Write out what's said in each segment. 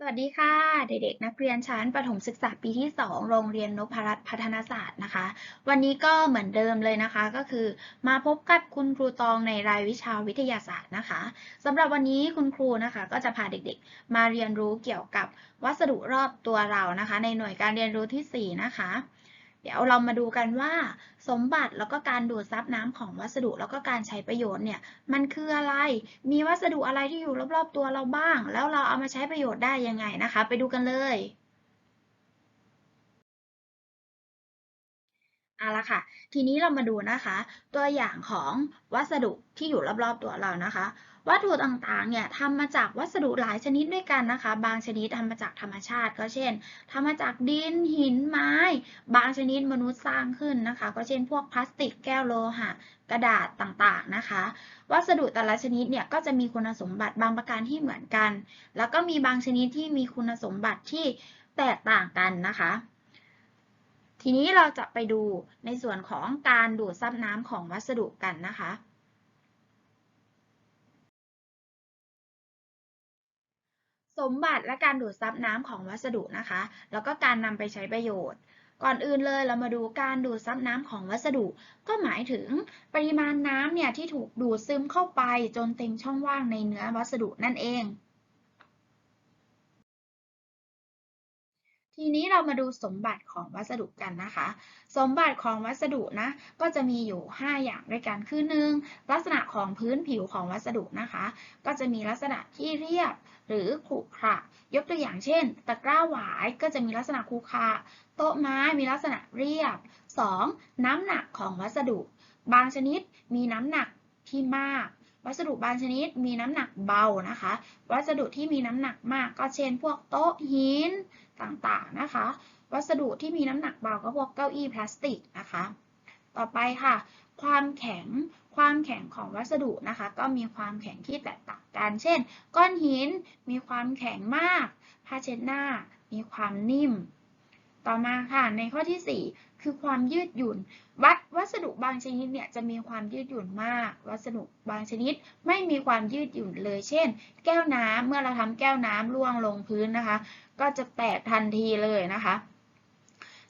สวัสดีค่ะ เด็กๆ นักเรียนชั้นประถมศึกษาปีที่ 2 โรงเรียนนพรัตน์พัฒนาศาสตร์นะคะ วันนี้ก็เหมือนเดิมเลยนะคะ ก็คือมาพบกับคุณครูตองในรายวิชาวิทยาศาสตร์นะคะสำหรับวันนี้คุณครูนะคะก็จะพาเด็กๆ มาเรียนรู้เกี่ยวกับวัสดุรอบตัวเรานะคะ ในหน่วยการเรียนรู้ที่ 4 นะคะ เดี๋ยวเรามาดูกันว่า สมบัติแล้วก็การดูดซับน้ำของวัสดุแล้วก็การใช้ประโยชน์เนี่ยมันคืออะไร มีวัสดุอะไรที่อยู่รอบๆตัวเราบ้าง แล้วเราเอามาใช้ประโยชน์ได้ยังไงนะคะ ไปดูกันเลยเอาละค่ะ ทีนี้เรามาดูนะคะ ตัวอย่างของวัสดุที่อยู่รอบๆตัวเรานะคะ วัตถุต่างๆ เนี่ยทำมาจากวัสดุหลายชนิดด้วยกันนะคะ บางชนิดทำมาจากธรรมชาติ ก็เช่นทำมาจากดินหินไม้ บางชนิดมนุษย์สร้างขึ้นนะคะ ก็เช่น พวกพลาสติกแก้วโลหะกระดาษต่างๆนะคะ วัสดุแต่ละชนิดเนี่ยก็จะมีคุณสมบัติบางประการที่เหมือนกัน แล้วก็มีบางชนิดที่มีคุณสมบัติที่แตกต่างกันนะคะ ทีนี้เราจะไปดูในส่วนของการดูดซับน้ำของวัสดุกันนะคะ สมบัติและการดูดซับน้ำของวัสดุนะคะ แล้วก็การนำไปใช้ประโยชน์ ก่อนอื่นเลยเรามาดูการดูดซับน้ำของวัสดุ ก็หมายถึงปริมาณน้ำเนี่ยที่ถูกดูดซึมเข้าไปจนเต็มช่องว่างในเนื้อวัสดุนั่นเอง ทีนี้เรามาดูสมบัติของวัสดุกันนะคะ สมบัติของวัสดุนะก็จะมีอยู่ 5 อย่างด้วยกันคือหนึ่งลักษณะของพื้นผิวของวัสดุนะคะ ก็จะมีลักษณะที่เรียบหรือขรุขระยกตัวอย่างเช่น ตะกร้าหวายก็จะมีลักษณะขรุขระโต๊ะไม้มีลักษณะเรียบ 2. น้ำหนักของวัสดุ บางชนิดมีน้ำหนักที่มาก วัสดุบางชนิดมีน้ำหนักเบานะคะ วัสดุที่มีน้ำหนักมากก็เช่น พวกโต๊ะหินต่างๆนะคะ วัสดุที่มีน้ำหนักเบาก็พวกเก้าอี้พลาสติกนะคะ ต่อไปค่ะ ความแข็งความแข็งของวัสดุนะคะ ก็มีความแข็งที่แตกต่างกัน เช่น ก้อนหินมีความแข็งมากผ้าเช็ดหน้ามีความนิ่ม ต่อมาค่ะ ในข้อที่ 4 คือความยืดหยุ่น วัดวัสดุบางชนิดเนี่ยจะมีความยืดหยุ่นมาก วัสดุบางชนิดไม่มีความยืดหยุ่นเลย เช่น แก้วน้ำเมื่อเราทำแก้วน้ำร่วงลงพื้นนะคะ ก็จะแตกทันทีเลยนะคะ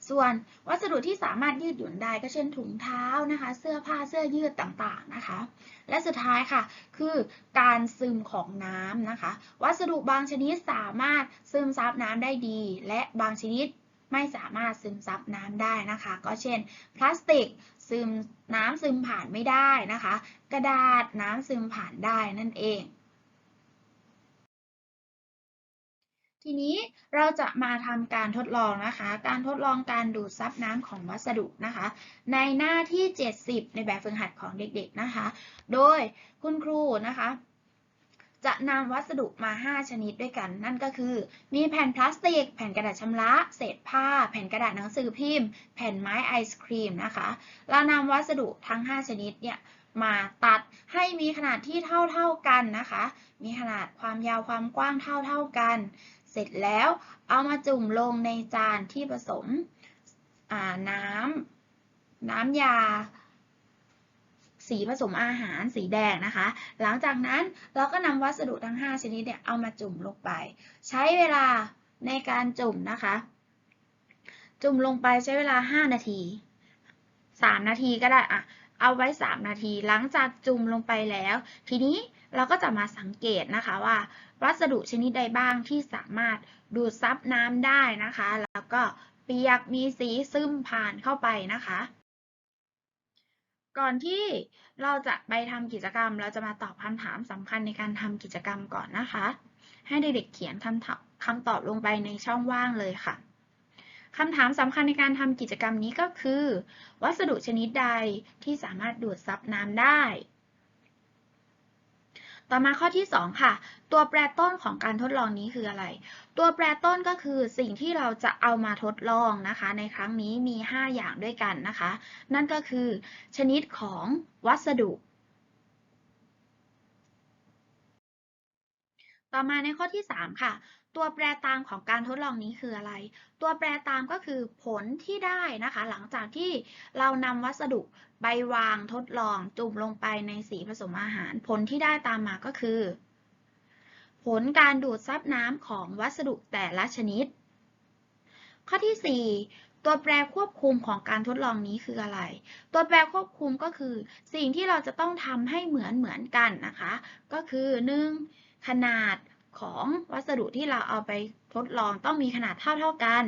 ส่วนวัสดุที่สามารถยืดหยุ่นได้ก็เช่นถุงเท้านะคะ เสื้อผ้าเสื้อยืดต่างๆนะคะ และสุดท้ายค่ะ คือการซึมของน้ำนะคะ วัสดุบางชนิดสามารถซึมซับน้ำได้ดี และบางชนิด ไม่สามารถซึมซับน้ำได้นะคะ ก็เช่น พลาสติกซึมน้ำซึมผ่านไม่ได้นะคะ กระดาษน้ำซึมผ่านได้นั่นเอง ทีนี้เราจะมาทำการทดลองนะคะ การทดลองการดูดซับน้ำของวัสดุนะคะ ในหน้าที่ 70 ในแบบฝึกหัดของเด็กๆนะคะ โดยคุณครูนะคะ จะนำวัสดุมา 5 ชนิดด้วยกัน นั่นก็คือ มีแผ่นพลาสติก แผ่นกระดาษชำระ เศษผ้า แผ่นกระดาษหนังสือพิมพ์ แผ่นไม้ไอศครีมนะคะ เรานำวัสดุทั้ง 5 ชนิดเนี่ยมาตัดให้มีขนาดที่เท่าๆกันนะคะ มีขนาดความยาวความกว้างเท่าๆกัน เสร็จแล้วเอามาจุ่มลงในจานที่ผสมน้ำน้ำยา สีผสมอาหารสีแดงนะคะ หลังจากนั้นเราก็นำวัสดุทั้ง 5 ชนิดเนี่ยเอามาจุ่มลงไป ใช้เวลาในการจุ่มนะคะ จุ่มลงไปใช้เวลา 5 นาที 3 นาทีก็ได้อะเอาไว้ 3 นาที หลังจากจุ่มลงไปแล้ว ทีนี้เราก็จะมาสังเกตนะคะว่า วัสดุชนิดใดบ้างที่สามารถดูดซับน้ำได้นะคะ แล้วก็เปียกมีสีซึมผ่านเข้าไปนะคะ ก่อนที่เราจะไปทำกิจกรรม เราจะมาตอบคำถามสำคัญในการทำกิจกรรมก่อนนะคะ ให้เด็กๆเขียนคำตอบคำตอบลงไปในช่องว่างเลยค่ะคำถามสำคัญในการทำกิจกรรมนี้ก็คือ วัสดุชนิดใดที่สามารถดูดซับน้ำได้ ต่อมาข้อที่ 2 ค่ะ ตัวแปรต้นของการทดลองนี้คืออะไร ตัวแปรต้นก็คือสิ่งที่เราจะเอามาทดลองนะคะ ในครั้งนี้มี 5 อย่างด้วยกันนะคะ นั่นก็คือ ชนิดของวัสดุ ต่อมาในข้อที่ 3 ค่ะ ตัวแปรตามของการทดลองนี้คืออะไร ตัวแปรตามก็คือผลที่ได้นะคะ หลังจากที่เรานำวัสดุไปวางทดลองจุ่มลงไปในสีผสมอาหาร ผลที่ได้ตามมาก็คือ ผลการดูดซับน้ำของวัสดุแต่ละชนิด ข้อที่ 4 ตัวแปรควบคุมของการทดลองนี้คืออะไร ตัวแปรควบคุมก็คือ สิ่งที่เราจะต้องทำให้เหมือนเหมือนกันนะคะ ก็คือ 1. ขนาดของวัสดุที่เราเอาไปทดลองต้องมีขนาดเท่าเท่ากัน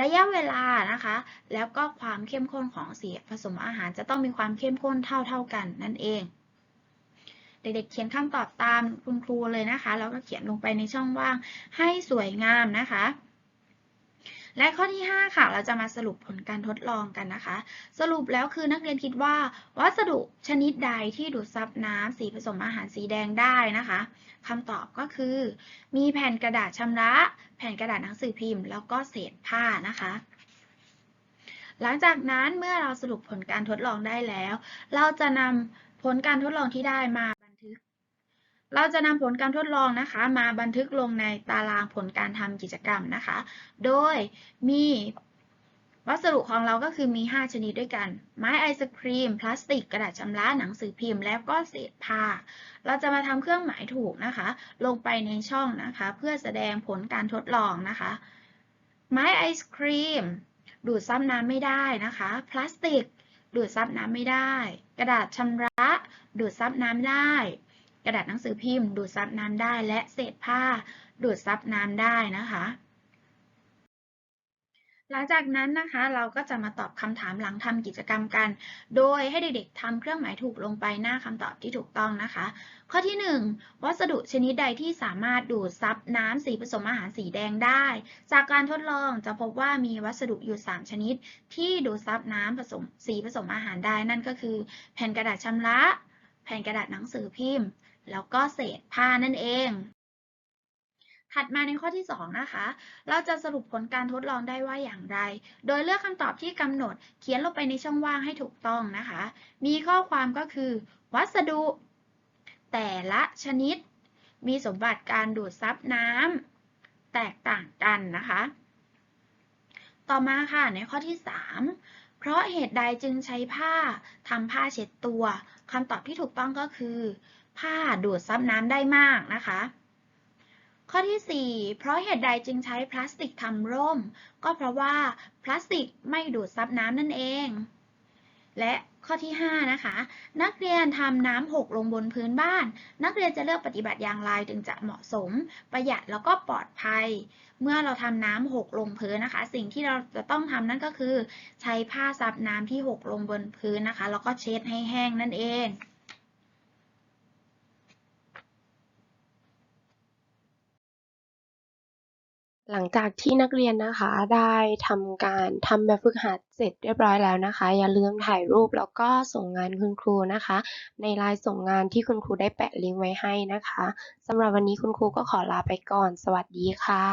ระยะเวลานะคะ แล้วก็ความเข้มข้นของสีผสมอาหารจะต้องมีความเข้มข้นเท่าเท่ากันนั่นเอง เด็กๆเขียนคำตอบตามคุณครูเลยนะคะ แล้วก็เขียนลงไปในช่องว่างให้สวยงามนะคะ และข้อที่ 5 ค่ะ เราจะมาสรุปผลการทดลองกันนะคะ สรุปแล้วคือนักเรียนคิดว่า วัสดุชนิดใดที่ดูดซับน้ำสีผสมอาหารสีแดงได้นะคะคำตอบก็คือ มีแผ่นกระดาษชำระ แผ่นกระดาษหนังสือพิมพ์ แล้วก็เศษผ้านะคะหลังจากนั้นเมื่อเราสรุปผลการทดลองได้แล้ว เราจะนำผลการทดลองที่ได้มา เราจะนำผลการทดลองนะคะ มาบันทึกลงในตารางผลการทำกิจกรรมนะคะ โดยมีวัสดุของเราก็คือมี 5 ชนิดด้วยกัน ไม้ไอศครีม พลาสติก กระดาษชำระหนังสือพิมพ์ แล้วก็เศษผ้า เราจะมาทำเครื่องหมายถูกนะคะ ลงไปในช่องนะคะ เพื่อแสดงผลการทดลองนะคะ ไม้ไอศครีม ดูดซับน้ำไม่ได้นะคะ พลาสติก ดูดซับน้ำไม่ได้ กระดาษชำระ ดูดซับน้ำได้ กระดาษหนังสือพิมพ์ ดูดซับน้ำได้ และเศษผ้า ดูดซับน้ำได้นะคะ หลังจากนั้นนะคะเราก็จะมาตอบคำถามหลังทำกิจกรรมกัน โดยให้เด็กๆทำเครื่องหมายถูกลงไปหน้าคำตอบที่ถูกต้องนะคะ ข้อที่ 1 วัสดุชนิดใดที่สามารถดูดซับน้ำสีผสมอาหารสีแดงได้ จากการทดลองจะพบว่ามีวัสดุอยู่ 3 ชนิด ที่ดูดซับน้ำผสมสีผสมอาหารได้ นั่นก็คือ แผ่นกระดาษชำระแผ่นกระดาษหนังสือพิมพ์ แล้วก็เศษผ้านั่นเอง ถัดมาในข้อที่ 2 นะคะ เราจะสรุปผลการทดลองได้ว่าอย่างไร โดยเลือกคำตอบที่กำหนด เขียนลงไปในช่องว่างให้ถูกต้องนะคะ มีข้อความก็คือ วัสดุ แต่ละชนิด มีสมบัติการดูดซับน้ำแตกต่างกันนะคะ ต่อมาค่ะในข้อที่3เพราะเหตุใดจึงใช้ผ้าทำผ้าเช็ดตัวคำตอบที่ถูกต้องก็คือ ผ้าดูดซับน้ำได้มากนะคะ ข้อที่ 4 เพราะเหตุใดจึงใช้พลาสติกทำร่ม ก็เพราะว่าพลาสติกไม่ดูดซับน้ำนั่นเอง และข้อที่ 5 นะคะ นักเรียนทำน้ำหกลงบนพื้นบ้าน นักเรียนจะเลือกปฏิบัติอย่างไรถึงจะเหมาะสม ประหยัดแล้วก็ปลอดภัย เมื่อเราทำน้ำหกลงพื้นนะคะ สิ่งที่เราจะต้องทำนั่นก็คือ ใช้ผ้าซับน้ำที่หกลงบนพื้นนะคะ แล้วก็เช็ดให้แห้งนั่นเอง หลังจากที่นักเรียนนะคะได้ทำการทำแบบฝึกหัดเสร็จเรียบร้อยแล้วนะคะ อย่าลืมถ่ายรูปแล้วก็ส่งงานคุณครูนะคะ ในไลน์ส่งงานที่คุณครูได้แปะลิงก์ไว้ให้นะคะสำหรับวันนี้คุณครูก็ขอลาไปก่อน สวัสดีค่ะ